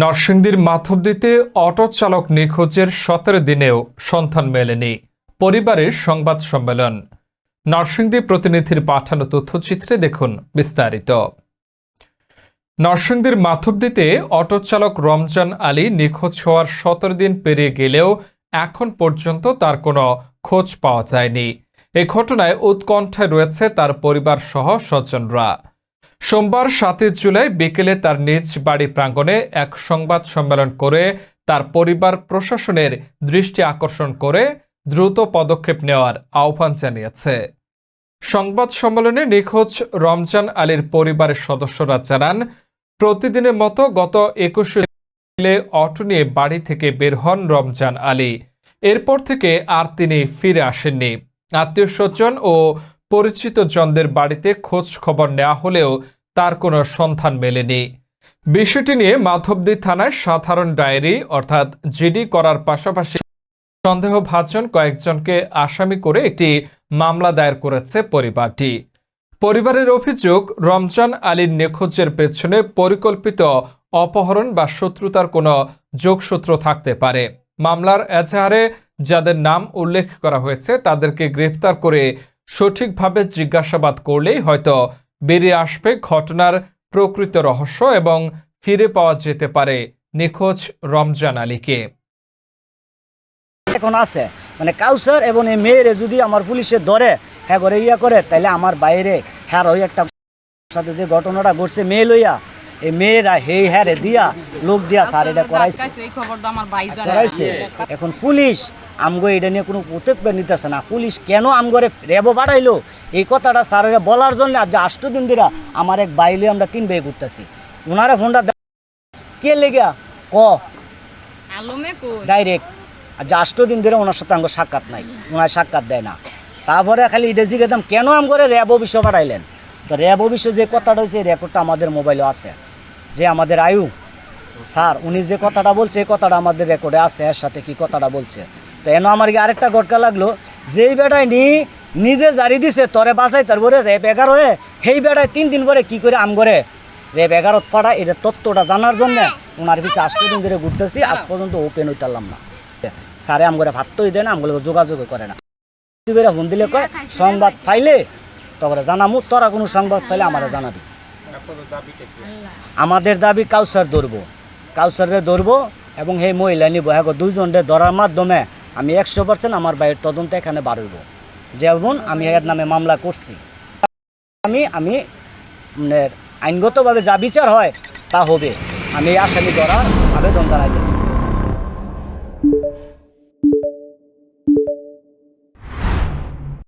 নরসিংদীর মাধবদীতে অটো চালক নিখোঁজের সতেরো দিনেও সন্ধান মেলেনি। পরিবারের সংবাদ সম্মেলন। নরসিংদী প্রতিনিধির পাঠানো তথ্যচিত্রে দেখুন বিস্তারিত। নরসিংদীর মাধবদীতে অটো চালক রমজান আলী নিখোঁজ হওয়ার সতেরো দিন পেরিয়ে গেলেও এখন পর্যন্ত তার কোনো খোঁজ পাওয়া যায়নি। এ ঘটনায় উৎকণ্ঠায় রয়েছে তার পরিবার সহ স্বজনরা। সোমবার সাতই জুলাই বিকেলে তার নিজ বাড়ি প্রাঙ্গণে এক সংবাদ সম্মেলন করে তার পরিবার প্রশাসনের দৃষ্টি আকর্ষণ করে দ্রুত পদক্ষেপ নেওয়ার আহ্বান জানিয়েছে। সংবাদ সম্মেলনে নিখোঁজ রমজান আলীর পরিবারের সদস্যরা জানান, প্রতিদিনের মতো গত একুশে অটো নিয়ে বাড়ি থেকে বের হন রমজান আলী। এরপর থেকে আর তিনি ফিরে আসেননি। আত্মীয় স্বজন ও পরিচিত জনদের বাড়িতে খোঁজ খবর নেওয়া হলেও তার কোনো সন্ধান মেলেনি। বিষয়টি নিয়ে মাধবদী থানায় সাধারণ ডায়েরি অর্থাৎ জিডি করার পাশাপাশি সন্দেহভাজন কয়েকজনকে আসামি করে একটি মামলা দায়ের করেছে পরিবারটি। পরিবারের অভিযোগ, রমজান আলীর নিখোঁজের পেছনে পরিকল্পিত অপহরণ বা শত্রুতার কোনো যোগসূত্র থাকতে পারে। মামলার এজাহারে যাদের নাম উল্লেখ করা হয়েছে তাদেরকে গ্রেফতার করে সঠিকভাবে জিজ্ঞাসাবাদ করলেই হয়তো বেরিয়ে আসবে ঘটনার প্রকৃত রহস্য এবং ফিরে পাওয়া যেতে পারে নিখোঁজ রমজান আলীকে। এখন আছে। মানে কাউসার এবং এই মেয়েরে যদি আমার পুলিশে ধরে হ্যাঁ করে ইয়া করে তাহলে আমার বাইরে হ্যাঁ ওই একটা সাথে যে ঘটনাটা ঘটছে মেয়ে লইয়া এই মেয়েরা হে হ্যাঁ দিয়া লোক দিয়া স্যার এটা করাইছে। এই খবরটা আমার ভাই জানে করাইছে? এখন পুলিশ আমগো এটা নিয়ে কোনো পদক্ষেপ নিতেছে না। পুলিশ কেন আমগরে রেবো বাড়াইলো? এই কথাটা স্যারের বলার জন্য আজ আষ্ট দিন দিরা আমার এক বাইলে আমরা তিন বেয়ে ঘুরতেছি। ওনারা ফোনটা কে লেগা? ক? ডাইরেক্ট। যে আষ্ট দিন ধরে ওনার সাথে আমার সাক্ষাৎ নাই। ওনার সাক্ষাৎ দেয় না। তারপরে খালি এটা জিজ্ঞেতাম কেন আম করে র্যাব অফিসে পাঠাইলেন? তো র্যাব অফিসে যে কথাটা হয়েছে রেকর্ডটা আমাদের মোবাইলে আছে। যে আমাদের আয়ু। স্যার উনি যে কথাটা বলছে এই কথাটা আমাদের রেকর্ডে আছে। এর সাথে কি কথাটা বলছে? তো এন আমার কি আরেকটা গটকা লাগল? যেই বেটায় নি, নিজে জারি দিছে, তরে বাঁচাই, তারপরে রেপ এগারো হয়ে সেই বেটায় তিন দিন পরে কি করে আম করে? রেপ এগারোত পাড়া এটা তত্ত্বটা জানার জন্য ওনার পিছিয়ে আজ দিন ধরে ঘুরতেছি, আজ পর্যন্ত ওপেন হইতারলাম না। স্যারে করে ভাতই দেয় না আমগুলো যোগাযোগ করে না। বেরা ফোন দিলে কয়, সংবাদ পাইলে তখন জানামু, তোরা কোনো সংবাদ পাইলে আমারে জানাবি। আমাদের দাবি কাউসার ধরবো। কাউসারে ধরবো, এবং সেই মহিলা নিব। হ্যাঁ দুইজনরে ধরার মাধ্যমে আমি একশো পার্সেন্ট আমার ভাইয়ের তদন্ত এখানে বাড়ব যেমন আমি এর নামে মামলা করছি। আমি আমি মানে আইনগতভাবে যা বিচার হয় তা হবে। আমি আসামি ধরার আবেদন জানাইতেছি।